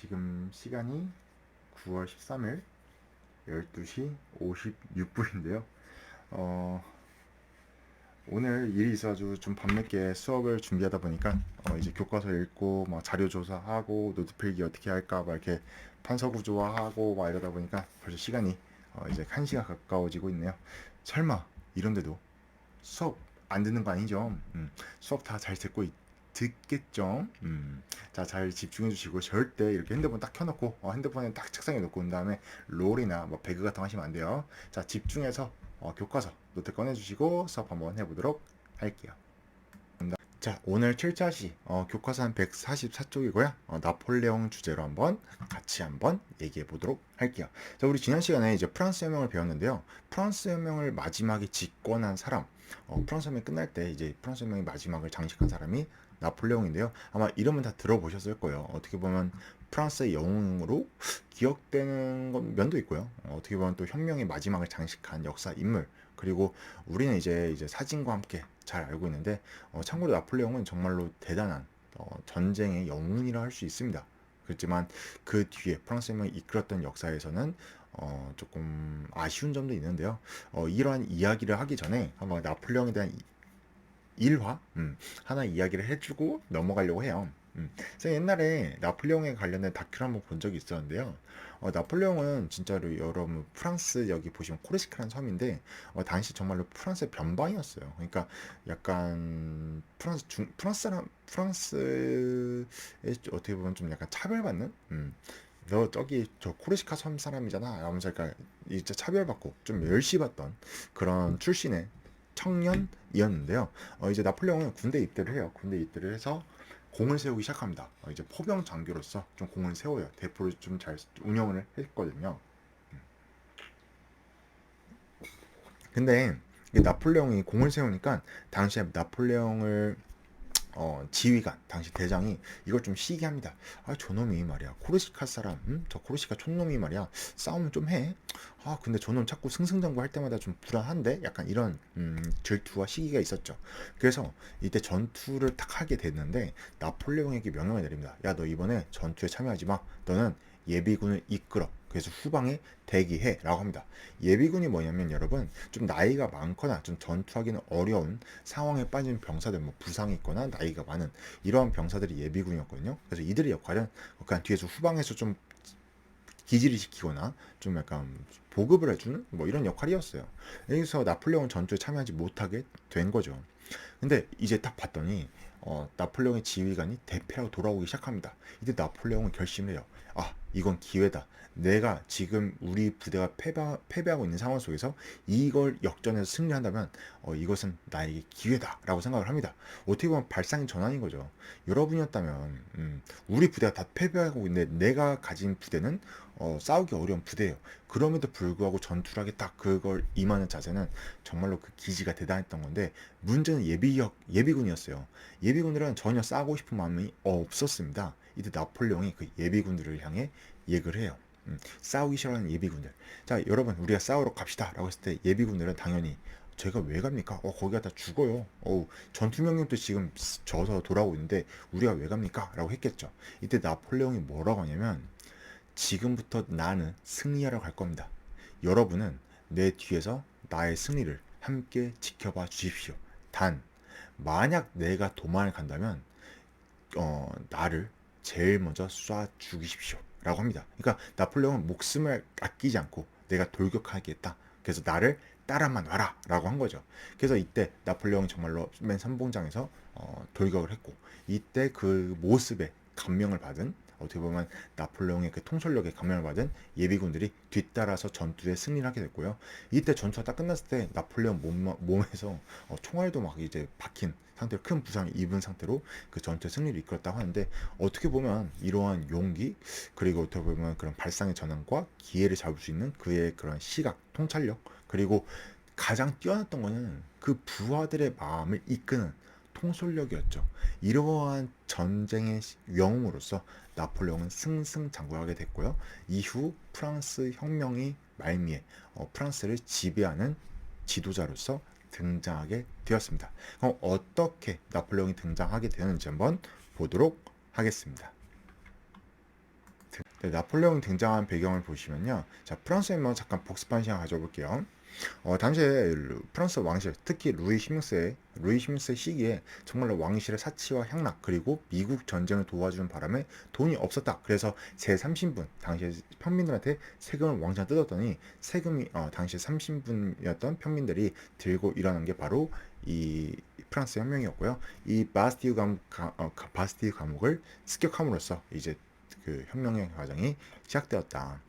지금 시간이 9월 13일 12시 56분인데요. 어, 오늘 일이 있어가지고 좀 밤늦게 수업을 준비하다 보니까 어, 이제 교과서 읽고 막 자료 조사하고 노트 필기 어떻게 할까 막 이렇게 판서 구조화하고 막 이러다 보니까 벌써 시간이 어, 이제 1시가 가까워지고 있네요. 설마 이런데도 수업 안 듣는 거 아니죠? 음, 수업 다 잘 듣고 있, 듣겠죠? 음, 자, 잘 집중해 주시고 절대 이렇게 핸드폰 딱 켜놓고 어, 핸드폰에 딱 책상에 놓고 온 다음에 롤이나 뭐 배그 같은 거 하시면 안 돼요. 자, 집중해서 어, 교과서 노트 꺼내 주시고 수업 한번 해보도록 할게요. 자, 오늘 7자시 어, 교과서 한 144쪽이고요. 어, 나폴레옹 주제로 한번 같이 한번 얘기해 보도록 할게요. 자, 우리 지난 시간에 이제 프랑스 혁명을 배웠는데요. 프랑스 혁명을 마지막에 집권한 사람, 어, 프랑스 혁명이 끝날 때 이제 프랑스 혁명의 마지막을 장식한 사람이 나폴레옹인데요. 아마 이름은 다 들어보셨을 거예요. 어떻게 보면 프랑스의 영웅으로 기억되는 건 면도 있고요. 어, 어떻게 보면 또 혁명의 마지막을 장식한 역사 인물. 그리고 우리는 이제 이제 사진과 함께 잘 알고 있는데 어, 참고로 나폴레옹은 정말로 대단한 어, 전쟁의 영웅이라 할 수 있습니다. 그렇지만 그 뒤에 프랑스 혁명이 이끌었던 역사에서는 어, 조금 아쉬운 점도 있는데요. 어, 이러한 이야기를 하기 전에 한번 나폴레옹에 대한 이- 일화 음, 하나 이야기를 해주고 넘어가려고 해요. 음. 그래서 옛날에 나폴레옹에 관련된 다큐를 한번 본 적이 있었는데요. 어, 나폴레옹은 진짜로 여러분 프랑스 여기 보시면 코르시카라는 섬인데 어, 당시 정말로 프랑스의 변방이었어요. 그러니까 약간 프랑스 중 프랑스 사람 프랑스에 어떻게 보면 좀 약간 차별받는 음. 너 저기 저 코르시카 섬 사람이잖아. 이러면서 그러니까 이제 차별받고 좀 멸시받던 그런 출신의 청년이었는데요. 어, 이제 나폴레옹은 군대 입대를 해요. 군대 입대를 해서 공을 세우기 시작합니다. 어, 이제 포병 장교로서 좀 공을 세워요. 대포를 좀 잘 운영을 했거든요. 음. 근데 이 나폴레옹이 공을 세우니까 당시에 나폴레옹을 어, 지휘관, 당시 대장이 이걸 좀 시기합니다. 아, 저놈이 말이야. 코르시카 사람, 음? 저 코르시카 촌놈이 말이야. 싸움 좀 해. 아, 근데 저놈 자꾸 승승장구 할 때마다 좀 불안한데? 약간 이런, 음, 질투와 시기가 있었죠. 그래서 이때 전투를 딱 하게 됐는데, 나폴레옹에게 명령을 내립니다. 야, 너 이번에 전투에 참여하지 마. 너는 예비군을 이끌어. 그래서 후방에 대기해 라고 합니다. 예비군이 뭐냐면 여러분 좀 나이가 많거나 좀 전투하기는 어려운 상황에 빠진 병사들 뭐 부상이 있거나 나이가 많은 이러한 병사들이 예비군이었거든요. 그래서 이들의 역할은 약간 뒤에서 후방에서 좀 기지를 시키거나 좀 약간 보급을 해주는 뭐 이런 역할이었어요. 여기서 나폴레옹 전투에 참여하지 못하게 된 거죠. 근데 이제 딱 봤더니 어, 나폴레옹의 지휘관이 대패하고 돌아오기 시작합니다. 이때 나폴레옹은 결심을 해요. 아, 이건 기회다. 내가 지금 우리 부대가 패배, 패배 하고 있는 상황 속에서 이걸 역전해서 승리한다면 어, 이것은 나에게 기회다라고 생각을 합니다. 어떻게 보면 발상의 전환인 거죠. 여러분이었다면 음, 우리 부대가 다 패배하고 있는데 내가 가진 부대는 어, 싸우기 어려운 부대예요. 그럼에도 불구하고 전투를 딱 그걸 임하는 자세는 정말로 그 기지가 대단했던 건데 문제는 예비역 예비군이었어요. 예비군들은 전혀 싸우고 싶은 마음이 없었습니다. 이때 나폴레옹이 그 예비군들을 향해 얘기를 해요. 음, 싸우기 싫어하는 예비군들. 자, 여러분, 우리가 싸우러 갑시다. 라고 했을 때 예비군들은 당연히 제가 왜 갑니까? 어, 거기 가 다 죽어요. 어우, 전투명령도 지금 져서 돌아오고 있는데 우리가 왜 갑니까? 라고 했겠죠. 이때 나폴레옹이 뭐라고 하냐면 지금부터 나는 승리하러 갈 겁니다. 여러분은 내 뒤에서 나의 승리를 함께 지켜봐 주십시오. 단, 만약 내가 도망을 간다면 어, 나를 제일 먼저 쏴 죽이십시오. 라고 합니다. 그러니까 나폴레옹은 목숨을 아끼지 않고 내가 돌격하겠다. 그래서 나를 따라만 와라. 라고 한 거죠. 그래서 이때 나폴레옹이 정말로 맨 선봉장에서 어, 돌격을 했고 이때 그 모습에 감명을 받은 어떻게 보면 나폴레옹의 그 통솔력에 감명을 받은 예비군들이 뒤따라서 전투에 승리를 하게 됐고요. 이때 전투가 딱 끝났을 때 나폴레옹 몸, 몸에서 어, 총알도 막 이제 박힌 상태로 큰 부상을 입은 상태로 그 전투에 승리를 이끌었다고 하는데 어떻게 보면 이러한 용기 그리고 어떻게 보면 그런 발상의 전환과 기회를 잡을 수 있는 그의 그런 시각, 통찰력 그리고 가장 뛰어났던 거는 그 부하들의 마음을 이끄는 통솔력이었죠. 이러한 전쟁의 영웅으로서 나폴레옹은 승승장구하게 됐고요. 이후 프랑스 혁명이 말미에 어, 프랑스를 지배하는 지도자로서 등장하게 되었습니다. 그럼 어떻게 나폴레옹이 등장하게 되는지 한번 보도록 하겠습니다. 네, 나폴레옹 등장한 배경을 보시면요. 자, 프랑스에 한번 잠깐 복습한 시간 가져볼게요. 어, 당시에 루- 프랑스 왕실, 특히 루이 16세, 루이 16세 시기에 정말로 왕실의 사치와 향락, 그리고 미국 전쟁을 도와주는 바람에 돈이 없었다. 그래서 제3신분, 당시에 평민들한테 세금을 왕창 뜯었더니 세금이, 어, 당시에 3신분이었던 평민들이 들고 일어난 게 바로 이 프랑스 혁명이었고요. 이 바스티유 감, 가, 어, 가- 바스티유 감옥을 습격함으로써 이제 그 혁명의 과정이 시작되었다.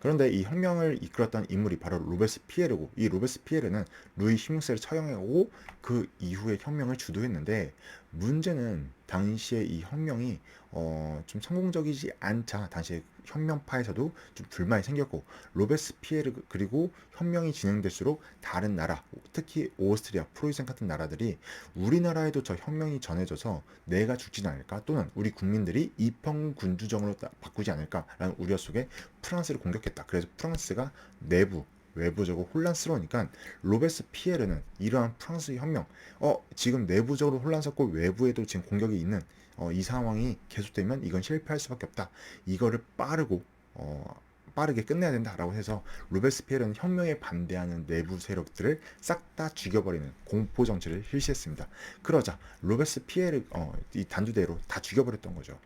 그런데 이 혁명을 이끌었던 인물이 바로 로베스피에르고 이 로베스피에르는 루이 16세를 처형하고 그 이후에 혁명을 주도했는데 문제는 당시에 이 혁명이 어, 좀 성공적이지 않자 당시에 혁명파에서도 좀 불만이 생겼고 로베스피에르 그리고 혁명이 진행될수록 다른 나라 특히 오스트리아 프로이센 같은 나라들이 우리나라에도 저 혁명이 전해져서 내가 죽지 않을까 또는 우리 국민들이 이평 군주정으로 따- 바꾸지 않을까라는 우려 속에 프랑스를 공격했다. 그래서 프랑스가 내부 외부적으로 혼란스러우니까 로베스 피에르는 이러한 프랑스 혁명, 어 지금 내부적으로 혼란스럽고 외부에도 지금 공격이 있는 어, 이 상황이 계속되면 이건 실패할 수밖에 없다. 이거를 빠르고 어, 빠르게 끝내야 된다라고 해서 로베스피에르는 혁명에 반대하는 내부 세력들을 싹 다 죽여버리는 공포 정치를 실시했습니다. 그러자 로베스피에르 어, 이 단두대로 다 죽여버렸던 거죠.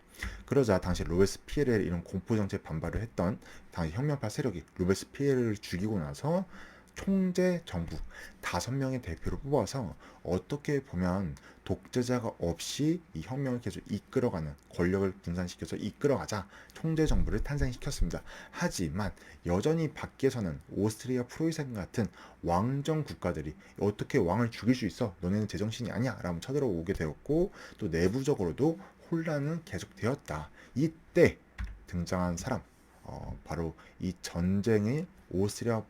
그러자 당시 로베스피에르의 이런 공포 정치에 반발을 했던 당시 혁명파 세력이 로베스피에르를 죽이고 나서 총재 정부 다섯 명의 대표를 뽑아서 어떻게 보면 독재자가 없이 이 혁명을 계속 이끌어가는 권력을 분산시켜서 이끌어가자 총재 정부를 탄생시켰습니다. 하지만 여전히 밖에서는 오스트리아 프로이센 같은 왕정 국가들이 어떻게 왕을 죽일 수 있어? 너네는 제정신이 아니야? 라고 쳐들어오게 되었고 또 내부적으로도 혼란은 계속되었다. 이때 등장한 사람 어, 바로 이 전쟁의 오스트리아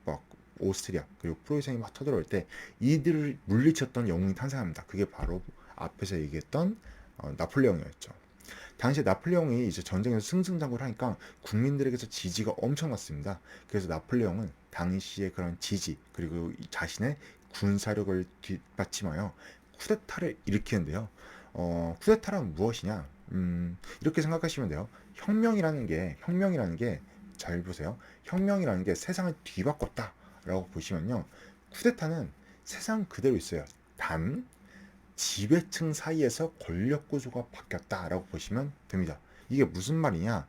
오스트리아 그리고 프로이센이 막 터들어올 때 이들을 물리쳤던 영웅이 탄생합니다. 그게 바로 앞에서 얘기했던 어, 나폴레옹이었죠. 당시에 나폴레옹이 이제 전쟁에서 승승장구를 하니까 국민들에게서 지지가 엄청났습니다. 그래서 나폴레옹은 당시의 그런 지지 그리고 이 자신의 군사력을 뒷받침하여 쿠데타를 일으키는데요. 어, 쿠데타란 무엇이냐? 음, 이렇게 생각하시면 돼요. 혁명이라는 게 혁명이라는 게 잘 보세요. 혁명이라는 게 세상을 뒤바꿨다 라고 보시면요. 쿠데타는 세상 그대로 있어요. 단 지배층 사이에서 권력 구조가 바뀌었다라고 보시면 됩니다. 이게 무슨 말이냐?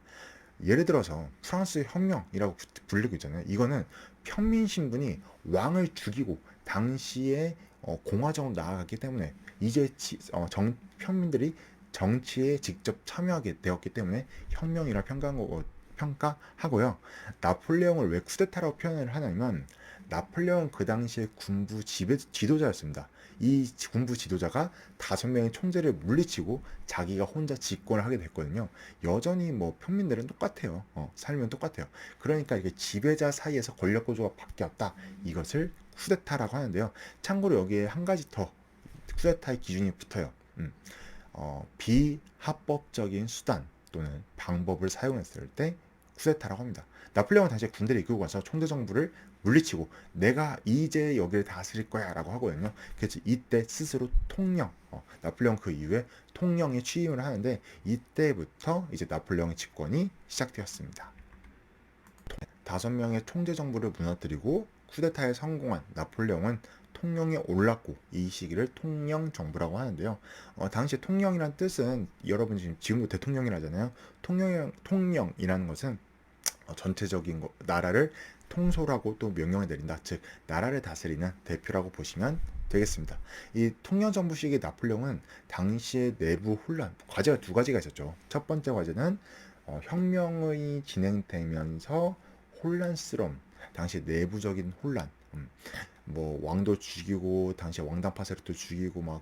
예를 들어서 프랑스 혁명이라고 불리고 있잖아요. 이거는 평민 신분이 왕을 죽이고 당시에 어, 공화정으로 나아갔기 때문에 이제 지, 어, 정, 평민들이 정치에 직접 참여하게 되었기 때문에 혁명이라 평가한 거, 평가하고요. 나폴레옹을 왜 쿠데타라고 표현을 하냐면 나폴레옹 그 당시에 군부 지배 지도자였습니다. 이 군부 지도자가 다섯 명의 총재를 물리치고 자기가 혼자 집권을 하게 됐거든요. 여전히 뭐 평민들은 똑같아요. 어, 살면 똑같아요. 그러니까 이게 지배자 사이에서 권력 구조가 바뀌었다. 이것을 쿠데타라고 하는데요. 참고로 여기에 한 가지 더 쿠데타의 기준이 붙어요. 음. 어, 비합법적인 수단 또는 방법을 사용했을 때 쿠데타라고 합니다. 나폴레옹은 당시에 군대를 이끌고 가서 총재 정부를 물리치고 내가 이제 여기를 다스릴 거야라고 하거든요. 그래서 이때 스스로 통령, 어, 나폴레옹 그 이후에 통령에 취임을 하는데 이때부터 이제 나폴레옹의 집권이 시작되었습니다. 다섯 명의 총재 정부를 무너뜨리고 쿠데타에 성공한 나폴레옹은 통령에 올랐고 이 시기를 통령 정부라고 하는데요. 어, 당시 통령이란 뜻은 여러분 지금 지금도 대통령이라잖아요. 통령 통령이라는 것은 어, 전체적인 거, 나라를 통솔하고 또 명령을 내린다. 즉 나라를 다스리는 대표라고 보시면 되겠습니다. 이 통영 정부 시기 나폴레옹은 당시의 내부 혼란 과제가 두 가지가 있었죠. 첫 번째 과제는 어, 혁명이 진행되면서 혼란스러움, 당시 내부적인 혼란, 음, 뭐 왕도 죽이고 당시 왕당 파 세력도 죽이고 막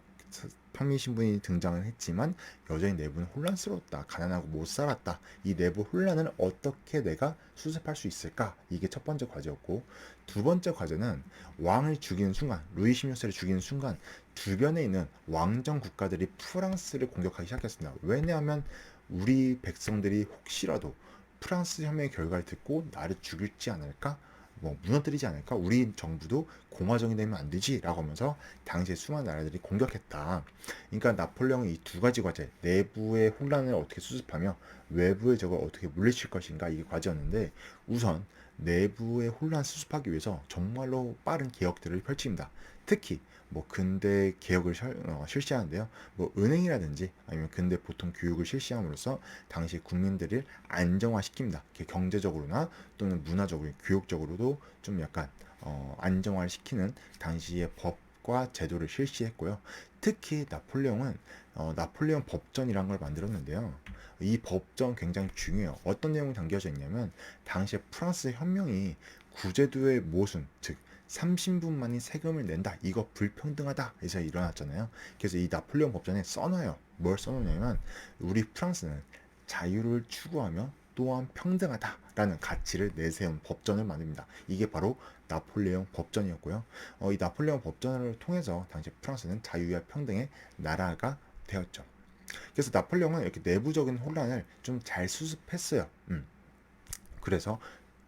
평민 신분이 등장을 했지만 여전히 내부는 혼란스러웠다. 가난하고 못 살았다. 이 내부 혼란을 어떻게 내가 수습할 수 있을까? 이게 첫 번째 과제였고 두 번째 과제는 왕을 죽이는 순간, 루이 16세를 죽이는 순간 주변에 있는 왕정 국가들이 프랑스를 공격하기 시작했습니다. 왜냐하면 우리 백성들이 혹시라도 프랑스 혁명의 결과를 듣고 나를 죽일지 않을까? 뭐 무너뜨리지 않을까? 우리 정부도 공화정이 되면 안 되지라고 하면서 당시에 수많은 나라들이 공격했다. 그러니까 나폴레옹이 이 두 가지 과제, 내부의 혼란을 어떻게 수습하며 외부의 적을 어떻게 물리칠 것인가 이게 과제였는데 우선 내부의 혼란 수습하기 위해서 정말로 빠른 개혁들을 펼칩니다. 특히 뭐 근대 개혁을 실- 어, 실시하는데요. 뭐 은행이라든지 아니면 근대 보통 교육을 실시함으로써 당시 국민들을 안정화시킵니다. 경제적으로나 또는 문화적으로, 교육적으로도 좀 약간 어, 안정화를 시키는 당시의 법 과 제도를 실시했고요. 특히 나폴레옹은 어, 나폴레옹 법전이라는 걸 만들었는데요. 이 법전 굉장히 중요해요. 어떤 내용이 담겨져 있냐면 당시에 프랑스 혁명이 구제도의 모순, 즉 30분만이 세금을 낸다. 이거 불평등하다. 해서 일어났잖아요. 그래서 이 나폴레옹 법전에 써놔요. 뭘 써놓냐면 우리 프랑스는 자유를 추구하며 또한 평등하다라는 가치를 내세운 법전을 만듭니다. 이게 바로 나폴레옹 법전이었고요. 어, 이 나폴레옹 법전을 통해서 당시 프랑스는 자유와 평등의 나라가 되었죠. 그래서 나폴레옹은 이렇게 내부적인 혼란을 좀 잘 수습했어요. 음. 그래서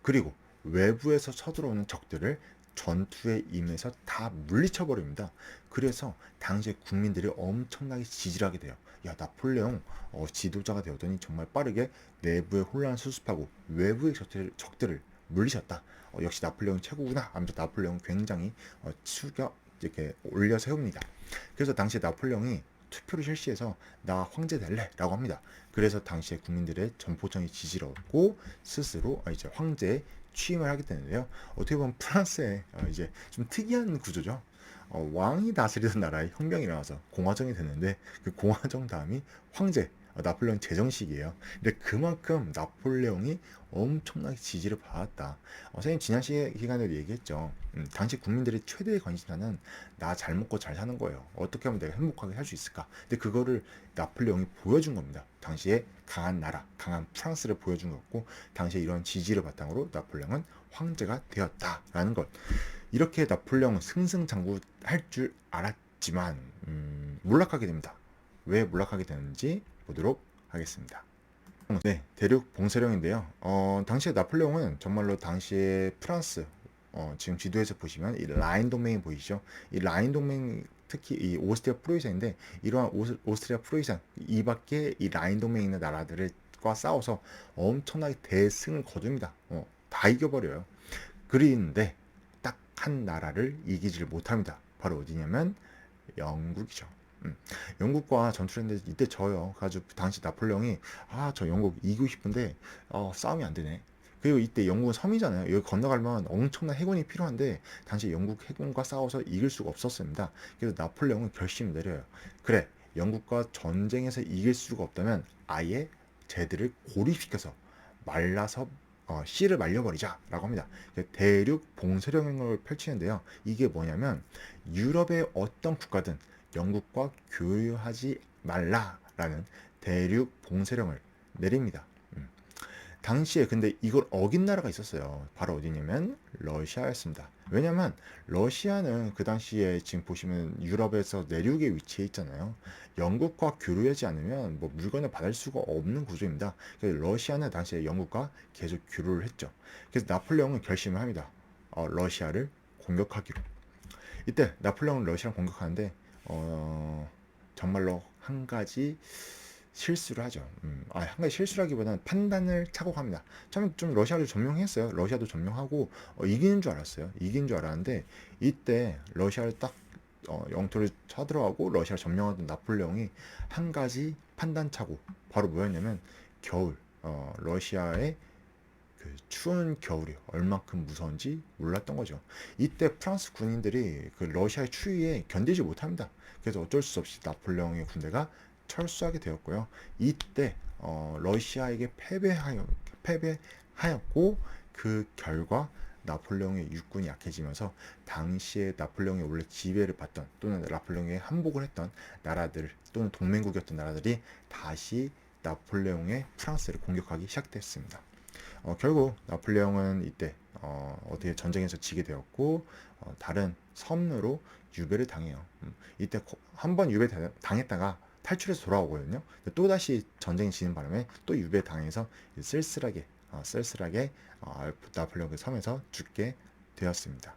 그리고 외부에서 쳐들어오는 적들을 전투에 임해서 다 물리쳐 버립니다. 그래서 당시에 국민들이 엄청나게 지지하게 돼요. 야 나폴레옹 어, 지도자가 되었더니 정말 빠르게 내부의 혼란을 수습하고 외부의 적들을, 적들을 물리쳤다. 어, 역시 나폴레옹 최고구나. 아무튼 나폴레옹 굉장히 어, 추격 이렇게 올려 세웁니다. 그래서 당시 나폴레옹이 투표를 실시해서 나 황제 될래라고 합니다. 그래서 당시에 국민들의 전포성이 지지를 얻고 스스로 어, 이제 황제에 취임을 하게 되는데요. 어떻게 보면 프랑스의 어, 이제 좀 특이한 구조죠. 어, 왕이 다스리던 나라에 혁명이 일어나서 공화정이 됐는데 그 공화정 다음이 황제 어, 나폴레옹 제정식이에요. 근데 그만큼 나폴레옹이 엄청나게 지지를 받았다. 어, 선생님 지난 시, 기간에도 얘기했죠. 음, 당시 국민들의 최대의 관심사는 나 잘 먹고 잘 사는 거예요. 어떻게 하면 내가 행복하게 살 수 있을까? 근데 그거를 나폴레옹이 보여준 겁니다. 당시에 강한 나라, 강한 프랑스를 보여준 거고 당시에 이런 지지를 바탕으로 나폴레옹은 황제가 되었다라는 것. 이렇게 나폴레옹은 승승장구할 줄 알았지만 음, 몰락하게 됩니다. 왜 몰락하게 되는지 보도록 하겠습니다. 네, 대륙 봉쇄령인데요. 어, 당시에 나폴레옹은 정말로 당시에 프랑스 어, 지금 지도에서 보시면 이 라인 동맹이 보이죠? 이 라인 동맹 특히 이 오스트리아 프로이센인데 이러한 오스, 오스트리아 프로이센 이 밖에 이 라인 동맹에 있는 나라들과 싸워서 엄청나게 대승을 거둡니다. 어, 다 이겨버려요. 그런데 딱 한 나라를 이기지를 못합니다. 바로 어디냐면 영국이죠. 음, 영국과 전투했는데 이때 져요. 가지고 당시 나폴레옹이 아 저 영국 이기고 싶은데 어, 싸움이 안 되네. 그리고 이때 영국은 섬이잖아요. 여기 건너가려면 엄청난 해군이 필요한데 당시 영국 해군과 싸워서 이길 수가 없었습니다. 그래서 나폴레옹은 결심을 내려요. 그래, 영국과 전쟁에서 이길 수가 없다면 아예 쟤들을 고립시켜서 말라서 어, 씨를 말려버리자라고 합니다. 대륙 봉쇄령을 펼치는데요. 이게 뭐냐면 유럽의 어떤 국가든 영국과 교류하지 말라라는 대륙 봉쇄령을 내립니다. 음. 당시에 근데 이걸 어긴 나라가 있었어요. 바로 어디냐면 러시아였습니다. 왜냐면 러시아는 그 당시에 지금 보시면 유럽에서 내륙에 위치해 있잖아요. 영국과 교류하지 않으면 뭐 물건을 받을 수가 없는 구조입니다. 그래서 러시아는 당시에 영국과 계속 교류를 했죠. 그래서 나폴레옹은 결심을 합니다. 어, 러시아를 공격하기로. 이때 나폴레옹은 러시아를 공격하는데 어, 정말로 한 가지 실수를 하죠. 음, 아, 한 가지 실수라기보다는 판단을 착오합니다. 처음에 좀 러시아를 점령했어요. 러시아도 점령하고 어, 이기는 줄 알았어요. 이긴 줄 알았는데 이때 러시아를 딱 어, 영토를 쳐들어가고 러시아를 점령하던 나폴레옹이 한 가지 판단 착오 바로 뭐였냐면 겨울 어, 러시아의 그 추운 겨울이 얼만큼 무서운지 몰랐던 거죠. 이때 프랑스 군인들이 그 러시아의 추위에 견디지 못합니다. 그래서 어쩔 수 없이 나폴레옹의 군대가 철수하게 되었고요. 이때 어, 러시아에게 패배하여, 패배하였고 그 결과 나폴레옹의 육군이 약해지면서 당시에 나폴레옹이 원래 지배를 받던 또는 나폴레옹의 항복을 했던 나라들 또는 동맹국이었던 나라들이 다시 나폴레옹의 프랑스를 공격하기 시작됐습니다. 어, 결국 나폴레옹은 이때 어, 어떻게 전쟁에서 지게 되었고 어, 다른 섬으로 유배를 당해요. 음, 이때 한 번 유배 당했다가 탈출해서 돌아오거든요. 또 다시 전쟁이 지는 바람에 또 유배 당해서 쓸쓸하게 어, 쓸쓸하게 어, 나폴레옹 그 섬에서 죽게 되었습니다.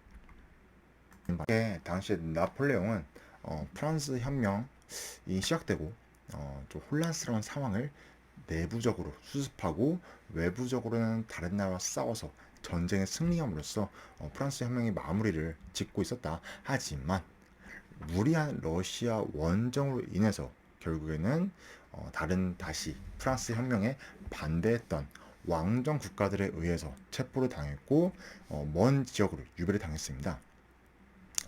네, 당시 나폴레옹은 어, 프랑스 혁명이 시작되고 어, 좀 혼란스러운 상황을 내부적으로 수습하고 외부적으로는 다른 나라와 싸워서 전쟁에 승리함으로써 어, 프랑스 혁명의 마무리를 짓고 있었다. 하지만 무리한 러시아 원정으로 인해서 결국에는 어, 다른 다시 프랑스 혁명에 반대했던 왕정 국가들에 의해서 체포를 당했고 어, 먼 지역으로 유배를 당했습니다.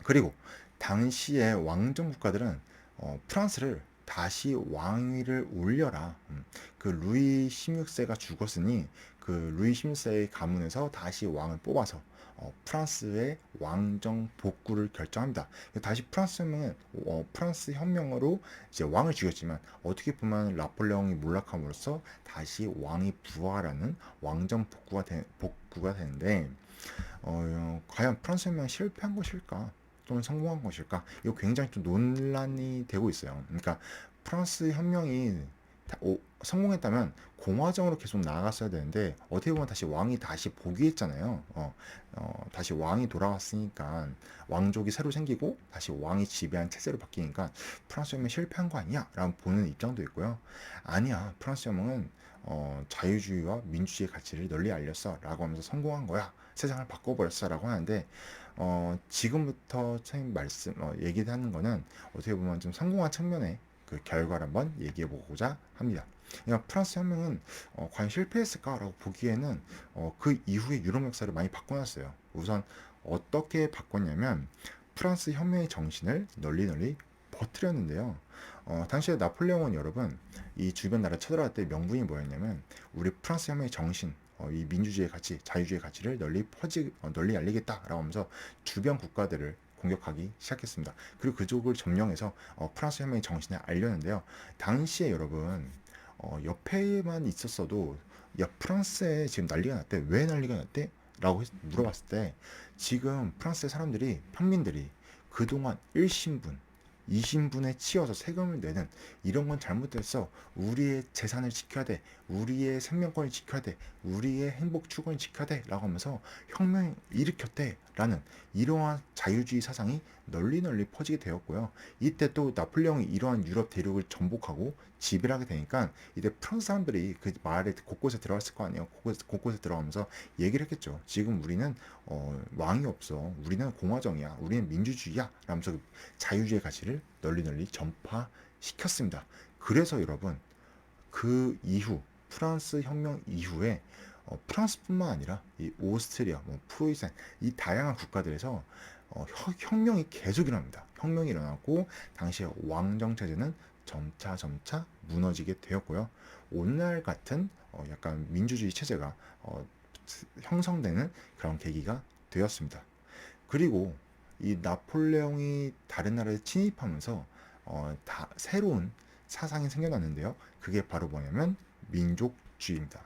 그리고 당시의 왕정 국가들은 어, 프랑스를 다시 왕위를 올려라. 음, 그 루이 16세가 죽었으니 그 루이 16세의 가문에서 다시 왕을 뽑아서 어, 프랑스의 왕정 복구를 결정합니다. 다시 프랑스 혁명은 어, 프랑스 혁명으로 이제 왕을 죽였지만 어떻게 보면 나폴레옹이 몰락함으로써 다시 왕이 부활하는 왕정 복구가 되, 복구가 되는데 어, 과연 프랑스 혁명이 실패한 것일까? 또는 성공한 것일까? 이거 굉장히 좀 논란이 되고 있어요. 그러니까 프랑스 혁명이 다- 오- 성공했다면 공화정으로 계속 나아갔어야 되는데 어떻게 보면 다시 왕이 다시 복위했잖아요. 어, 어, 다시 왕이 돌아왔으니까 왕족이 새로 생기고 다시 왕이 지배한 체제로 바뀌니까 프랑스 혁명 실패한 거 아니야? 라고 보는 입장도 있고요. 아니야. 프랑스 혁명은 어, 자유주의와 민주주의 가치를 널리 알렸어 라고 하면서 성공한 거야. 세상을 바꿔버렸어 라고 하는데 어, 지금부터 선생님 말씀, 어, 얘기하는 거는 어떻게 보면 좀 성공한 측면의 그 결과를 한번 얘기해 보고자 합니다. 그러니까 프랑스 혁명은 어, 과연 실패했을까라고 보기에는 어, 그 이후에 유럽 역사를 많이 바꿔놨어요. 우선 어떻게 바꿨냐면 프랑스 혁명의 정신을 널리 널리 퍼뜨렸는데요. 어, 당시에 나폴레옹은 여러분 이 주변 나라 쳐들어갈 때 명분이 뭐였냐면 우리 프랑스 혁명의 정신, 어, 이 민주주의 가치, 자유주의 가치를 널리 퍼지, 어, 널리 알리겠다라고 하면서 주변 국가들을 공격하기 시작했습니다. 그리고 그쪽을 점령해서 어, 프랑스 혁명의 정신을 알렸는데요. 당시에 여러분 어, 옆에만 있었어도 야 프랑스에 지금 난리가 났대. 왜 난리가 났대? 라고 했- 물어봤을 때 지금 프랑스의 사람들이 평민들이 그동안 1신분 2신분에 치여서 세금을 내는 이런 건 잘못됐어. 우리의 재산을 지켜야 돼. 우리의 생명권을 지켜야 돼. 우리의 행복 추구를 지켜야 돼. 라고 하면서 혁명을 일으켰대. 라는 이러한 자유주의 사상이 널리 널리 퍼지게 되었고요. 이때 또 나폴레옹이 이러한 유럽 대륙을 정복하고 지배를 하게 되니까 이때 프랑스 사람들이 그 마을에 곳곳에 들어갔을 거 아니에요. 곳곳에, 곳곳에 들어가면서 얘기를 했겠죠. 지금 우리는 어, 왕이 없어. 우리는 공화정이야. 우리는 민주주의야. 라면서 그 자유주의 가치를 널리 널리 전파시켰습니다. 그래서 여러분 그 이후 프랑스 혁명 이후에 어, 프랑스뿐만 아니라 이 오스트리아, 뭐 프로이센 이 다양한 국가들에서 어, 혁- 혁명이 계속 일어납니다. 혁명이 일어났고 당시에 왕정 체제는 점차 점차 무너지게 되었고요. 오늘날 같은 어, 약간 민주주의 체제가 어, 형성되는 그런 계기가 되었습니다. 그리고 이 나폴레옹이 다른 나라에 침입하면서 어, 다 새로운 사상이 생겨났는데요. 그게 바로 뭐냐면 민족주의입니다.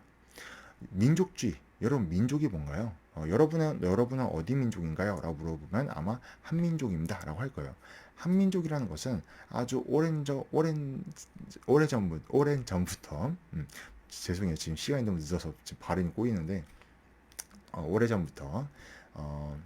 민족주의. 여러분 민족이 뭔가요? 어, 여러분은 여러분은 어디 민족인가요? 라고 물어보면 아마 한민족입니다. 라고 할 거예요. 한민족이라는 것은 아주 오랜 저 오랜 오래 전부 오랜 전부터 음, 죄송해요. 지금 시간이 너무 늦어서 지금 발음이 꼬이는데 어, 오래 전부터 어,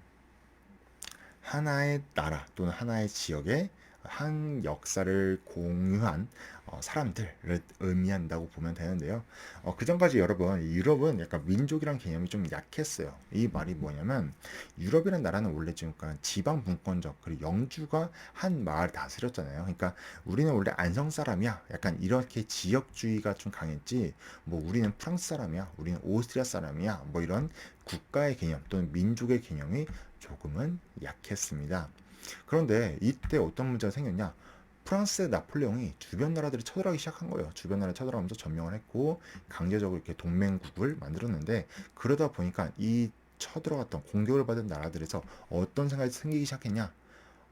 하나의 나라 또는 하나의 지역에 한 역사를 공유한 어, 사람들을 의미한다고 보면 되는데요. 어, 그 전까지 여러분, 이 유럽은 약간 민족이란 개념이 좀 약했어요. 이 말이 뭐냐면 유럽이라는 나라는 원래 지금 지방 분권적 그리고 영주가 한 마을 다스렸잖아요. 그러니까 우리는 원래 안성 사람이야. 약간 이렇게 지역주의가 좀 강했지. 뭐 우리는 프랑스 사람이야. 우리는 오스트리아 사람이야. 뭐 이런 국가의 개념 또는 민족의 개념이 조금은 약했습니다. 그런데 이때 어떤 문제가 생겼냐? 프랑스의 나폴레옹이 주변 나라들을 쳐들어가기 시작한 거예요. 주변 나라를 쳐들어가면서 점령을 했고 강제적으로 이렇게 동맹국을 만들었는데 그러다 보니까 이 쳐들어갔던 공격을 받은 나라들에서 어떤 생각이 생기기 시작했냐?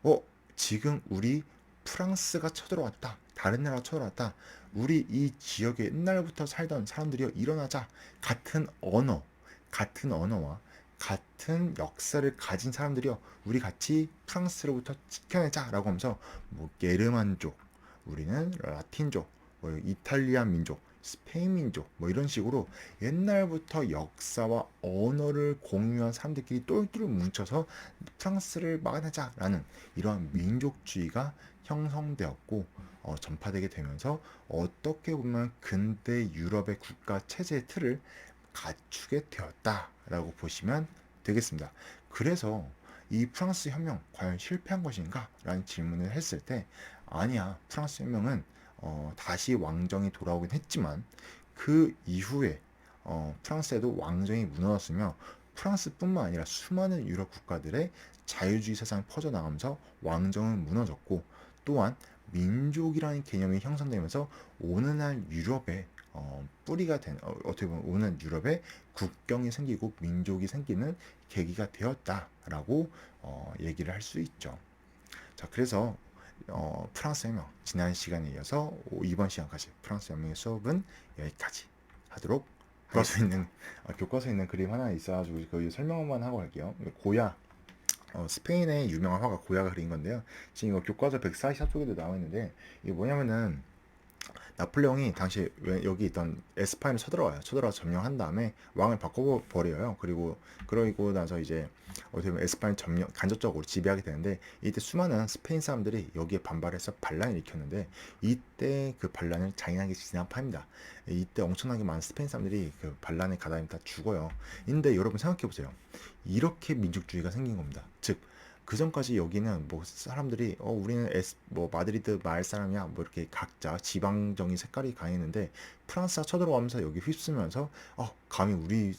어, 지금 우리 프랑스가 쳐들어왔다. 다른 나라가 쳐들어왔다. 우리 이 지역에 옛날부터 살던 사람들이요 일어나자. 같은 언어, 같은 언어와 같은 역사를 가진 사람들이요. 우리 같이 프랑스로부터 지켜내자라고 하면서 뭐 게르만족, 우리는 라틴족, 뭐 이탈리안 민족, 스페인 민족 뭐 이런 식으로 옛날부터 역사와 언어를 공유한 사람들끼리 똘똘 뭉쳐서 프랑스를 막아내자라는 이러한 민족주의가 형성되었고 어, 전파되게 되면서 어떻게 보면 근대 유럽의 국가 체제의 틀을 갖추게 되었다라고 보시면 되겠습니다. 그래서 이 프랑스 혁명 과연 실패한 것인가? 라는 질문을 했을 때 아니야. 프랑스 혁명은 어, 다시 왕정이 돌아오긴 했지만 그 이후에 어, 프랑스에도 왕정이 무너졌으며 프랑스뿐만 아니라 수많은 유럽 국가들의 자유주의 세상이 퍼져나가면서 왕정은 무너졌고 또한 민족이라는 개념이 형성되면서 오늘날 유럽의 어, 뿌리가 된 어, 어떻게 보면 오늘 유럽에 국경이 생기고 민족이 생기는 계기가 되었다라고 어, 얘기를 할 수 있죠. 자, 그래서 어, 프랑스 혁명 지난 시간에 이어서 오- 이번 시간까지 프랑스 혁명의 수업은 여기까지 하도록 교과서에 있는 어, 교과서에 있는 그림 하나 있어가지고 그 설명만 하고 갈게요. 고야 어, 스페인의 유명한 화가 고야가 그린 건데요. 지금 이거 교과서 144쪽에도 나와 있는데 이게 뭐냐면은 나폴레옹이 당시 왜- 여기 있던 에스파인을 쳐들어와요. 쳐들어와 점령한 다음에 왕을 바꿔버려요. 그리고 그러고 나서 이제 어떻게 보면 에스파인 점령 간접적으로 지배하게 되는데 이때 수많은 스페인 사람들이 여기에 반발해서 반란을 일으켰는데 이때 그 반란을 잔인하게 진압합니다. 이때 엄청나게 많은 스페인 사람들이 그 반란에 가다니면 다 죽어요. 근데 여러분 생각해 보세요. 이렇게 민족주의가 생긴 겁니다. 즉, 그 전까지 여기는 뭐 사람들이 어 우리는 에스 뭐 마드리드 마을 사람이야 뭐 이렇게 각자 지방적인 색깔이 강했는데 프랑스가 쳐들어가면서 여기 휩쓰면서 어 감히 우리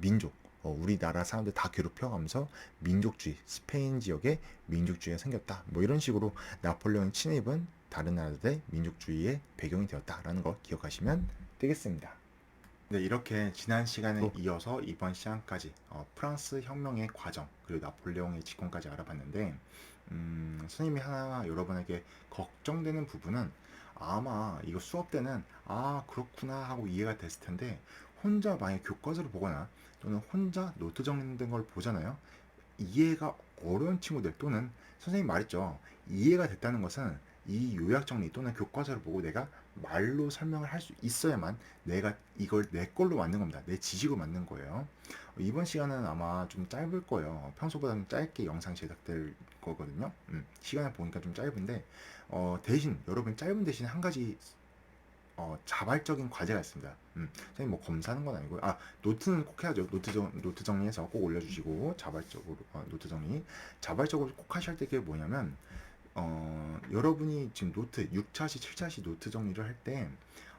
민족 어 우리나라 사람들 다 괴롭혀가면서 민족주의 스페인 지역에 민족주의가 생겼다 뭐 이런 식으로 나폴레옹 침입은 다른 나라들의 민족주의의 배경이 되었다라는 거 기억하시면 되겠습니다. 네, 이렇게 지난 시간에 이어서 이번 시간까지 어, 프랑스 혁명의 과정 그리고 나폴레옹의 집권까지 알아봤는데 음, 선생님이 하나 여러분에게 걱정되는 부분은 아마 이거 수업 때는 아 그렇구나 하고 이해가 됐을 텐데 혼자 만약 교과서를 보거나 또는 혼자 노트 정리된 걸 보잖아요. 이해가 어려운 친구들 또는 선생님 말했죠. 이해가 됐다는 것은 이 요약 정리 또는 교과서를 보고 내가 말로 설명을 할 수 있어야만 내가 이걸 내 걸로 만든 겁니다. 내 지식으로 만든 거예요. 이번 시간은 아마 좀 짧을 거예요. 평소보다는 짧게 영상 제작될 거거든요. 음, 시간을 보니까 좀 짧은데 어, 대신 여러분 짧은 대신 한 가지 어, 자발적인 과제가 있습니다. 음, 선생님 뭐 검사하는 건 아니고 아 노트는 꼭 해야죠. 노트 정 노트 정리해서 꼭 올려주시고 자발적으로 어, 노트 정리 자발적으로 꼭 하셔야 될 게 뭐냐면 어, 여러분이 지금 노트 6차시, 7차시 노트 정리를 할때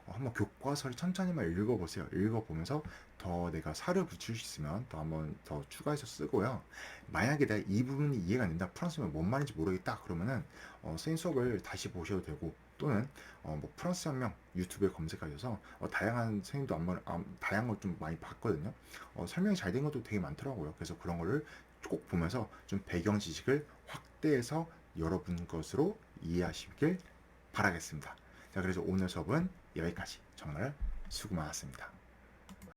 어, 한번 교과서를 천천히만 읽어보세요. 읽어보면서 더 내가 살을 붙일 수 있으면 더 한번 더 추가해서 쓰고요. 만약에 내가 이 부분이 이해가 안 된다, 프랑스어는 뭔 말인지 모르겠다, 그러면은 어, 선생님 수업을 다시 보셔도 되고 또는 어, 뭐 프랑스 혁명 유튜브에 검색하셔서 어, 다양한 선생님도 한번 아, 다양한 걸 좀 많이 봤거든요. 어, 설명이 잘 된 것도 되게 많더라고요. 그래서 그런 거를 꼭 보면서 좀 배경 지식을 확대해서 여러분 것으로 이해하시길 바라겠습니다. 자, 그래서 오늘 수업은 여기까지. 정말 수고 많았습니다.